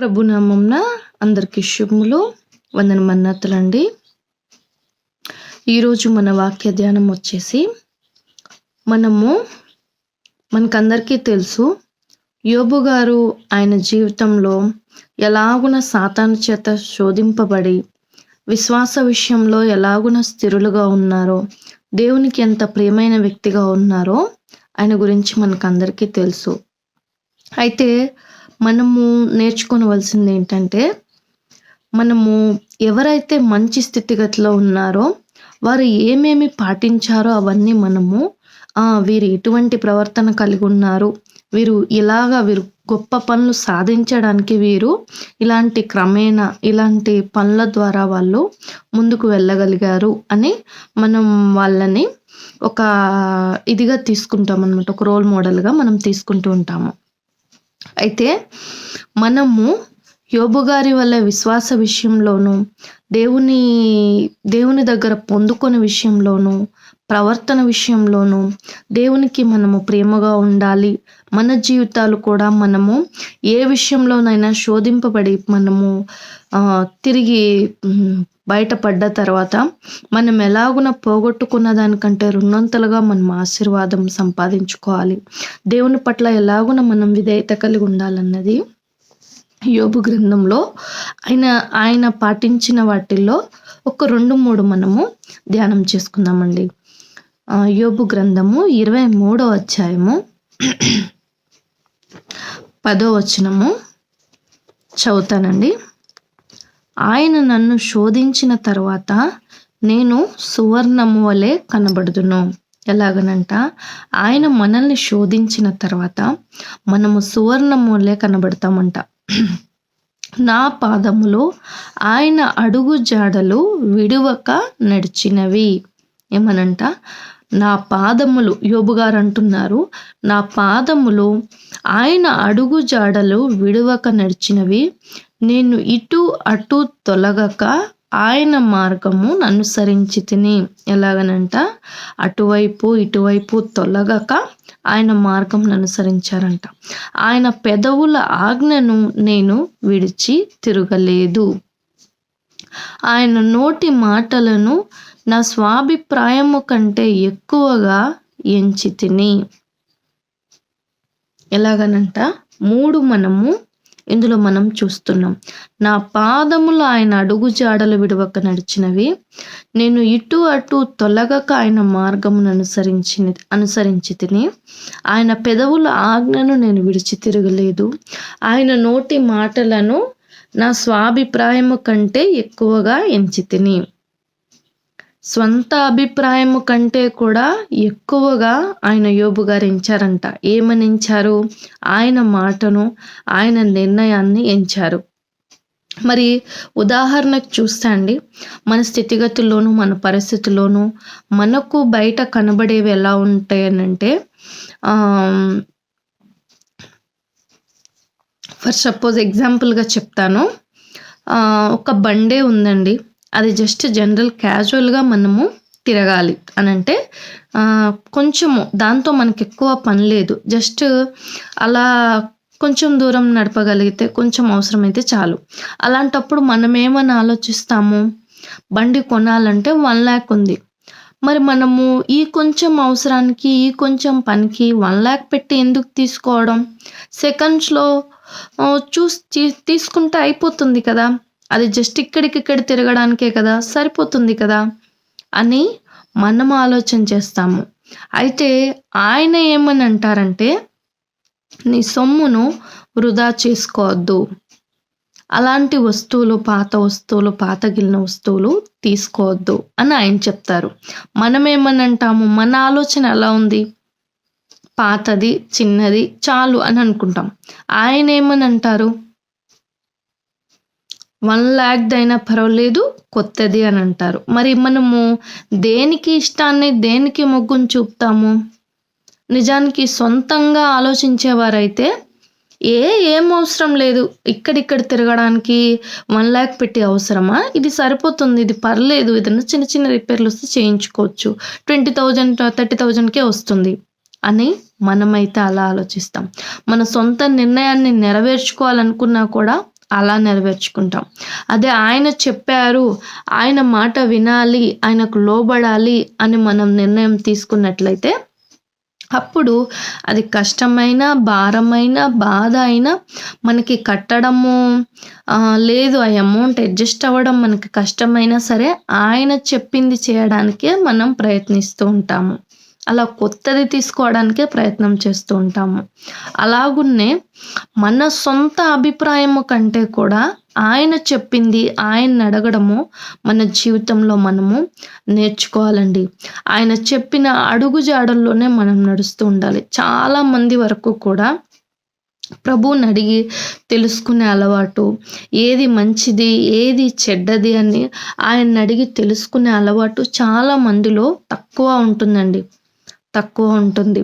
ప్రభునామంన అందరికీ శుభములు వందన మన్నతులండి ఈరోజు మన వాక్య ధ్యానం వచ్చేసి మనము మనకందరికీ తెలుసు యోబు గారు ఆయన జీవితంలో ఎలాగున సాతాను చేత శోధింపబడి విశ్వాస విషయంలో ఎలాగున స్థిరులుగా ఉన్నారో దేవునికి ఎంత ప్రియమైన వ్యక్తిగా ఉన్నారో ఆయన గురించి మనకందరికీ తెలుసు. అయితే మనము నేర్చుకోవలసింది ఏంటంటే మనము ఎవరైతే మంచి స్థితిగతిలో ఉన్నారో వారు ఏమేమి పాటించారో అవన్నీ మనము వీరు ఎటువంటి ప్రవర్తన కలిగి ఉన్నారు వీరు ఇలాగా వీరు గొప్ప పనులు సాధించడానికి వీరు ఇలాంటి క్రమేణా ఇలాంటి పనుల ద్వారా వాళ్ళు ముందుకు వెళ్ళగలిగారు అని మనం వాళ్ళని ఒక ఇదిగా తీసుకుంటాం అనమాట ఒక రోల్ మోడల్గా మనం తీసుకుంటూ ఉంటాము. అయితే మనము యోబు గారి వల్ల విశ్వాస విషయంలోనూ దేవుని దేవుని దగ్గర పొందుకొని విషయంలోనూ ప్రవర్తన విషయంలోనూ దేవునికి మనము ప్రేమగా ఉండాలి. మన జీవితాలు కూడా మనము ఏ విషయంలోనైనా శోధింపబడి మనము తిరిగి బయటపడ్డ తర్వాత మనం ఎలాగున పోగొట్టుకున్న దానికంటే రెండొంతలుగా మనం ఆశీర్వాదం సంపాదించుకోవాలి. దేవుని పట్ల ఎలాగున మనం విధేయత కలిగి ఉండాలన్నది యోబు గ్రంథంలో ఆయన ఆయన పాటించిన వాటిల్లో ఒక రెండు మూడు మనము ధ్యానం చేసుకుందామండి. యోబు గ్రంథము ఇరవై మూడో అధ్యాయము పదో వచనము చదువుతానండి. ఆయన నన్ను శోధించిన తర్వాత నేను సువర్ణము వలె కనబడుదును. ఎలాగనంట? ఆయన మనల్ని శోధించిన తర్వాత మనము సువర్ణము వలె కనబడతామంట. నా పాదములు ఆయన అడుగు జాడలు విడువక నడిచినవి. ఏమనంట? నా పాదములు యోబుగారు అంటున్నారు నా పాదములు ఆయన అడుగు జాడలు విడువక నడిచినవి. నేను ఇటు అటు తొలగక ఆయన మార్గము అనుసరించి తిని. ఎలాగనంట? అటువైపు ఇటువైపు తొలగక ఆయన మార్గం అనుసరించారంట ఆయన పెదవుల ఆజ్ఞను నేను విడిచి తిరగలేదు. ఆయన నోటి మాటలను నా స్వాభిప్రాయము కంటే ఎక్కువగా ఎంచి తిని ఎలాగనంట? మూడు మనము ఇందులో మనం చూస్తున్నాం. నా పాదములు ఆయన అడుగు జాడలు విడవక నడిచినవి. నేను ఇటు అటు తొలగక ఆయన మార్గమును అనుసరించి అనుసరించి తిని ఆయన పెదవుల ఆజ్ఞను నేను విడిచి తిరగలేదు. ఆయన నోటి మాటలను నా స్వాభిప్రాయము కంటే ఎక్కువగా ఎంచి తిని స్వంత అభిప్రాయము కంటే కూడా ఎక్కువగా ఆయన యోబు గారు ఎంచారంట. ఏమని ఎంచారు ఆయన మాటను ఆయన నిర్ణయాన్ని ఎంచారు. మరి ఉదాహరణకు చూస్తే అండి మన స్థితిగతుల్లోనూ మన పరిస్థితుల్లోనూ మనకు బయట కనబడేవి ఎలా ఉంటాయనంటే ఫర్ సపోజ్ ఎగ్జాంపుల్గా చెప్తాను. ఒక బండే ఉందండి. అది జస్ట్ జనరల్ క్యాజువల్గా మనము తిరగాలి అని అంటే కొంచెము దాంతో మనకి ఎక్కువ పని లేదు. జస్ట్ అలా కొంచెం దూరం నడపగలిగితే కొంచెం అవసరమైతే చాలు. అలాంటప్పుడు మనం ఏమని ఆలోచిస్తాము? బండి కొనాలంటే వన్ ల్యాక్ ఉంది. మరి మనము ఈ కొంచెం అవసరానికి ఈ కొంచెం పనికి వన్ ల్యాక్ పెట్టి ఎందుకు తీసుకోవడం? సెకండ్స్లో చూసి తీసుకుంటే అయిపోతుంది కదా. అది జస్ట్ ఇక్కడికిక్కడ తిరగడానికే కదా సరిపోతుంది కదా అని మనం ఆలోచన చేస్తాము. అయితే ఆయన ఏమని అంటారంటే నీ సొమ్మును వృధా చేసుకోవద్దు. అలాంటి వస్తువులు పాత వస్తువులు పాతగిలిన వస్తువులు తీసుకోవద్దు అని ఆయన చెప్తారు. మనం ఏమని అంటాము? మన ఆలోచన ఎలా ఉంది? పాతది చిన్నది చాలు అని అనుకుంటాం. ఆయన ఏమని అంటారు? వన్ ల్యాక్ది అయినా పర్వాలేదు కొత్తది అని అంటారు. మరి మనము దేనికి ఇష్టాన్ని దేనికి మొగ్గును చూపుతాము? నిజానికి సొంతంగా ఆలోచించేవారైతే ఏ ఏం అవసరం లేదు. ఇక్కడిక్కడ తిరగడానికి వన్ ల్యాక్ పెట్టి అవసరమా? ఇది సరిపోతుంది ఇది పర్లేదు. ఏదైనా చిన్న చిన్న రిపేర్లు వస్తే చేయించుకోవచ్చు. ట్వంటీ థౌజండ్ థర్టీ థౌజండ్కే వస్తుంది అని మనమైతే అలా ఆలోచిస్తాం. మన సొంత నిర్ణయాన్ని నెరవేర్చుకోవాలనుకున్నా కూడా అలా నెరవేర్చుకుంటాం. అదే ఆయన చెప్పారు ఆయన మాట వినాలి ఆయనకు లోబడాలి అని మనం నిర్ణయం తీసుకున్నట్లయితే అప్పుడు అది కష్టమైన భారమైన బాధ అయినా మనకి కట్టడము లేదు ఆ అమౌంట్ అడ్జస్ట్ అవ్వడం మనకి కష్టమైనా సరే ఆయన చెప్పింది చేయడానికే మనం ప్రయత్నిస్తూ ఉంటాము. అలా కొత్తది తీసుకోవడానికే ప్రయత్నం చేస్తూ ఉంటాము. అలాగున్నే మన సొంత అభిప్రాయము కంటే కూడా ఆయన చెప్పింది ఆయన అడగడము మన జీవితంలో మనము నేర్చుకోవాలండి. ఆయన చెప్పిన అడుగుజాడల్లోనే మనం నడుస్తూ ఉండాలి. చాలా మంది వరకు కూడా ప్రభువుని అడిగి తెలుసుకునే అలవాటు ఏది మంచిది ఏది చెడ్డది అని ఆయన అడిగి తెలుసుకునే అలవాటు చాలా మందిలో తక్కువ ఉంటుందండి. తక్కువ ఉంటుంది.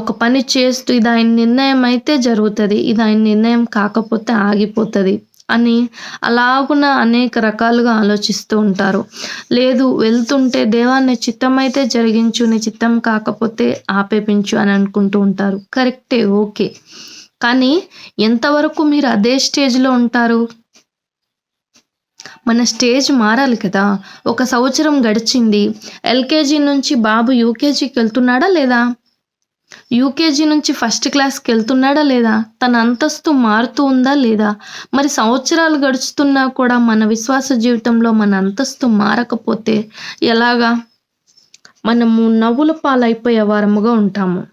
ఒక పని చేస్తూ ఇది ఆయన నిర్ణయం అయితే జరుగుతుంది. ఇది ఆయన నిర్ణయం కాకపోతే ఆగిపోతుంది అని అలాగున అనేక రకాలుగా ఆలోచిస్తూ ఉంటారు. లేదు వెళ్తుంటే దేవాన్ని చిత్తం అయితే జరిగించు నీ చిత్తం కాకపోతే ఆపేపించు అని అనుకుంటూ ఉంటారు. కరెక్టే ఓకే. కానీ ఎంతవరకు మీరు అదే స్టేజ్లో ఉంటారు? మన స్టేజ్ మారాలి కదా. ఒక సంవత్సరం గడిచింది. ఎల్కేజీ నుంచి బాబు యూకేజీకి వెళ్తున్నాడా లేదా? యూకేజీ నుంచి ఫస్ట్ క్లాస్కి వెళ్తున్నాడా లేదా? తన అంతస్తు మారుతూ ఉందా లేదా? మరి సంవత్సరాలు గడుచుతున్నా కూడా మన విశ్వాస జీవితంలో మన అంతస్తు మారకపోతే ఎలాగా? మనము నవ్వుల పాలైపోయే వారముగా ఉంటాము.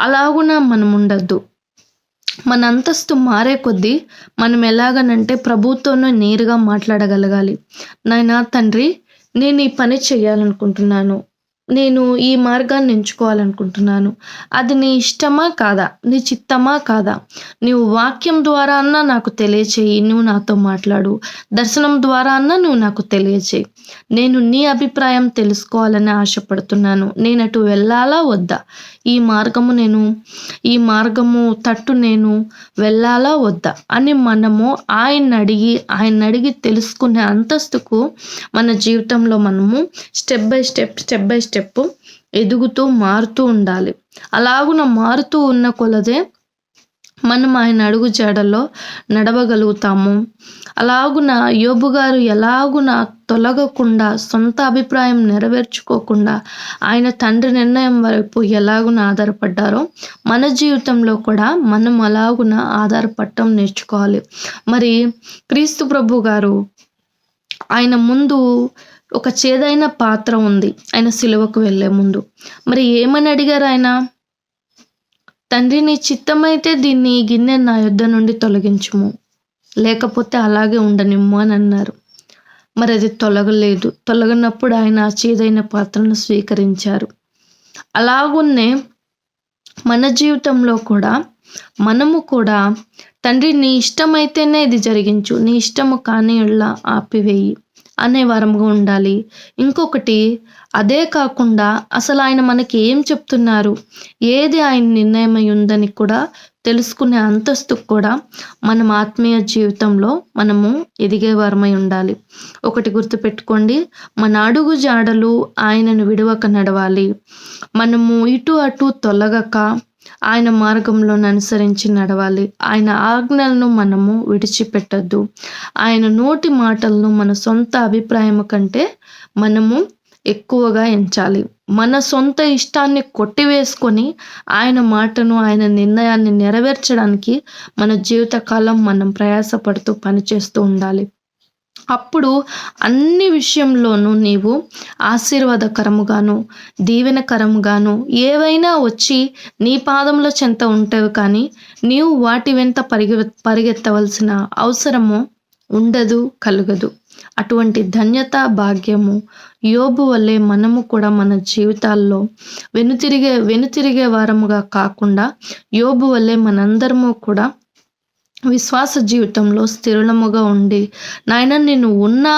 అలాగున మనం ఉండద్దు మన అంతస్తు మారే కొద్దీ మనం ఎలాగనంటే ప్రభుత్వంలో నేరుగా మాట్లాడగలగాలి. నాయన తండ్రి నేను ఈ పని చేయాలనుకుంటున్నాను. నేను ఈ మార్గాన్ని ఎంచుకోవాలనుకుంటున్నాను. అది నీ ఇష్టమా కాదా? నీ చిత్తమా కాదా? నీవు వాక్యం ద్వారా అన్నా నాకు తెలియచేయి నువ్వు నాతో మాట్లాడు. దర్శనం ద్వారా అన్నా నువ్వు నాకు తెలియచేయి. నేను నీ అభిప్రాయం తెలుసుకోవాలని ఆశపడుతున్నాను. నేను అటు వెళ్ళాలా? వద్దా? ఈ మార్గము నేను ఈ మార్గము తట్టు నేను వెళ్ళాలా వద్దా? అని మనము ఆయన అడిగి ఆయన అడిగి తెలుసుకునే అంతస్తుకు మన జీవితంలో మనము step by step step by step ఎదుగుతూ మారుతూ ఉండాలి. అలాగున మారుతూ ఉన్న కొలదే మనం ఆయన అడుగు జాడల్లో నడవగలుగుతాము. అలాగున యోబు గారు ఎలాగున తొలగకుండా సొంత అభిప్రాయం నెరవేర్చుకోకుండా ఆయన తండ్రి నిర్ణయం వైపు ఎలాగున ఆధారపడ్డారో మన జీవితంలో కూడా మనం అలాగున ఆధారపడటం నేర్చుకోవాలి. మరి క్రీస్తు ప్రభు గారు ఆయన ముందు ఒక చేదైన పాత్ర ఉంది. ఆయన సిలువకు వెళ్ళే ముందు. మరి ఏమని అడిగారు ఆయన? తండ్రి నీ చిత్తమైతే దీన్ని గిన్నె నా యుద్ధ నుండి తొలగించుము. లేకపోతే అలాగే ఉండనిమ్ము అని అన్నారు. మరి అది తొలగలేదు. తొలగినప్పుడు ఆయన చేదైన పాత్రను స్వీకరించారు. అలాగున్నే మన జీవితంలో కూడా మనము కూడా తండ్రి నీ ఇష్టమైతేనే ఇది జరిగించు నీ ఇష్టము కాని ఆపివేయి అనే వరముగా ఉండాలి. ఇంకొకటి అదే కాకుండా అసలు ఆయన మనకి ఏం చెప్తున్నారు? ఏది ఆయన నిర్ణయమై ఉందని కూడా తెలుసుకునే అంతస్తుకు కూడా మనం ఆత్మీయ జీవితంలో మనము ఎదిగేవారమై ఉండాలి. ఒకటి గుర్తుపెట్టుకోండి మన అడుగు జాడలు ఆయనను విడవక నడవాలి. మనము ఇటు అటు తొలగక ఆయన మార్గంలోను అనుసరించి నడవాలి. ఆయన ఆజ్ఞలను మనము విడిచిపెట్టద్దు. ఆయన నోటి మాటలను మన సొంత అభిప్రాయం కంటే మనము ఎక్కువగా ఎంచాలి. మన సొంత ఇష్టాన్ని కొట్టివేసుకొని ఆయన మాటను ఆయన నిర్ణయాన్ని నెరవేర్చడానికి మన జీవితకాలం మనం ప్రయాసపడుతూ పనిచేస్తూ ఉండాలి. అప్పుడు అన్ని విషయంలోనూ నీవు ఆశీర్వాదకరముగాను దీవెనకరముగాను ఏవైనా వచ్చి నీ పాదంలో చెంత ఉంటావు కానీ నీవు వాటి వెంట పరిగె పరిగెత్తవలసిన అవసరము ఉండదు కలగదు. అటువంటి ధన్యత భాగ్యము యోబు వల్లే మనము కూడా మన జీవితాల్లో వెనుతిరిగే వెనుతిరిగే వారముగా కాకుండా యోబు వల్లే మనందరము కూడా విశ్వాస జీవితంలో స్థిరముగా ఉండి నాయన నేను ఉన్నా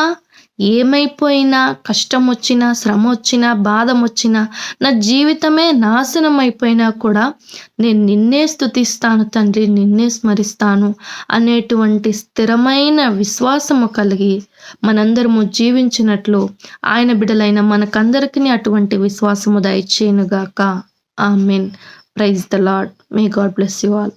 ఏమైపోయినా కష్టం వచ్చినా శ్రమ వచ్చినా బాధ వచ్చినా నా జీవితమే నాశనం అయిపోయినా కూడా నేను నిన్నే స్థుతిస్తాను తండ్రి నిన్నే స్మరిస్తాను అనేటువంటి స్థిరమైన విశ్వాసము కలిగి మనందరము జీవించినట్లు ఆయన బిడలైన మనకందరికీ అటువంటి విశ్వాసము దయచేయునుగాక. Amen praise the Lord may God bless you all.